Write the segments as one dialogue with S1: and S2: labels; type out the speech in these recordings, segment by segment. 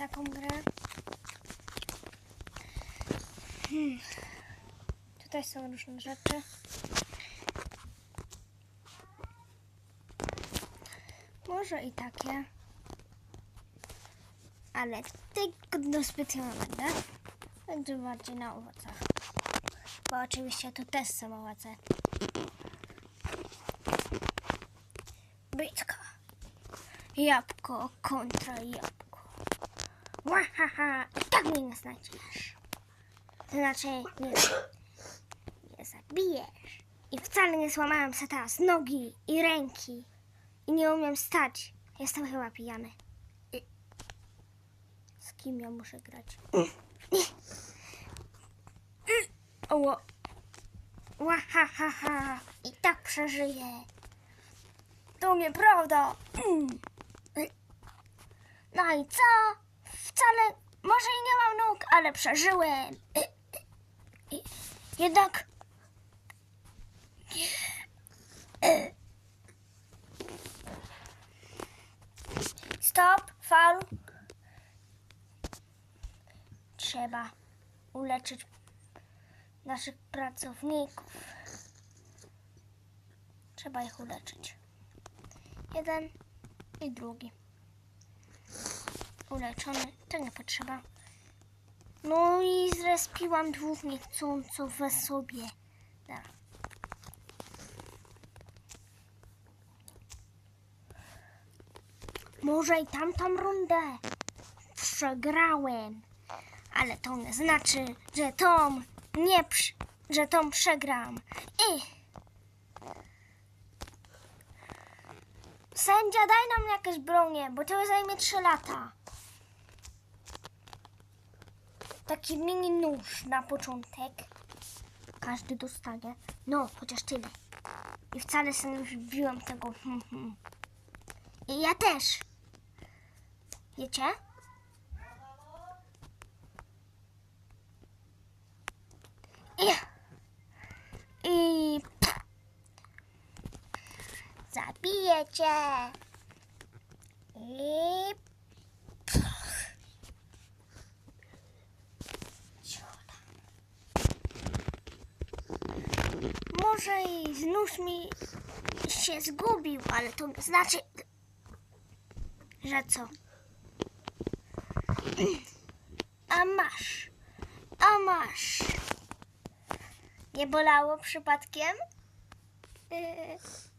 S1: taką grę. Hmm. Tutaj są różne rzeczy. Może i takie. Ale tego specjalnie będę. Będzie bardziej na owocach. Bo oczywiście to też są owoce. Bitka. Jabłko kontra jabłko. Łahaha, i tak mnie nie znajdziesz. To znaczy, nie, nie zabijesz. I wcale nie złamałem sobie teraz nogi i ręki. I nie umiem stać. Jestem chyba pijany. Z kim ja muszę grać? Oło. Łahahaha, i tak przeżyję. To nieprawda. Mm. No i co? Wcale, może i nie mam nóg, ale przeżyłem. Jednak... Stop, faul. Trzeba uleczyć naszych pracowników. Trzeba ich uleczyć. Jeden i drugi. Uleczony, to nie potrzeba. No i zrespiłam dwóch niechcąco we sobie. Dobra. Może i tamtą rundę przegrałem, ale to nie znaczy, że tą nie, że tą przegram. I Sędzia, daj nam jakieś bronię, bo to zajmie 3 lata. Taki mini nóż na początek. Każdy dostanie. No, chociaż tyle. I wcale sobie nie wbiłam tego. I ja też. Wiecie? I... I... Zabiję I... Może i znów mi się zgubił, ale to znaczy, że co? A masz, a masz. Nie bolało przypadkiem? Yy.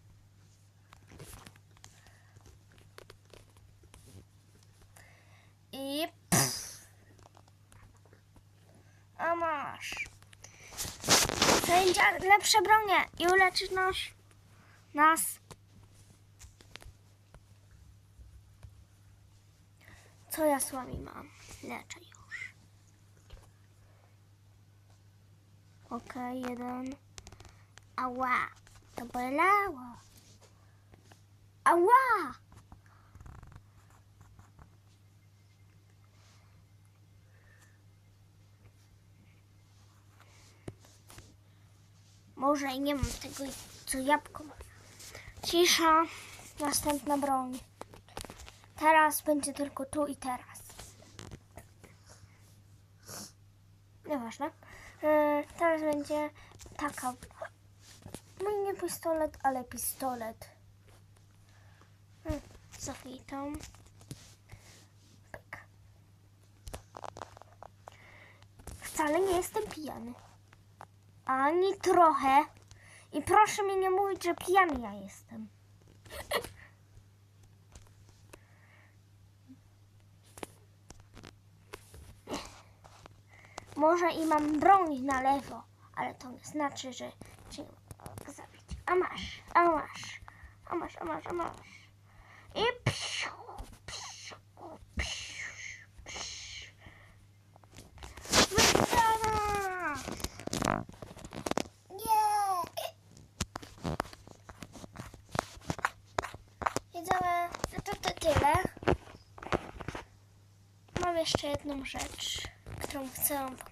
S1: I pff. A masz. Sędzia, lepsze bronie i uleczysz nas. Nas. Co ja z wami mam? Leczę już. Okej, jeden. Ała. To bolało. Ała. Może i nie mam tego, co jabłko ma. Cisza. Następna broń. Teraz będzie tylko tu i teraz. Nieważne. E, teraz będzie taka. No i nie pistolet, ale pistolet. Hmm, Zachwytam. Pyk. Wcale nie jestem pijany. Ani trochę. I proszę mi nie mówić, że pijany ja jestem. Może i mam broń na lewo, ale to nie znaczy, że cię zabić. A masz, a masz, a masz, a masz, a masz. I psiu, psiu, psiu. Wygrana! Nie! Widzowie, no to, to tyle. Mam jeszcze jedną rzecz, którą chcę wam pokazać.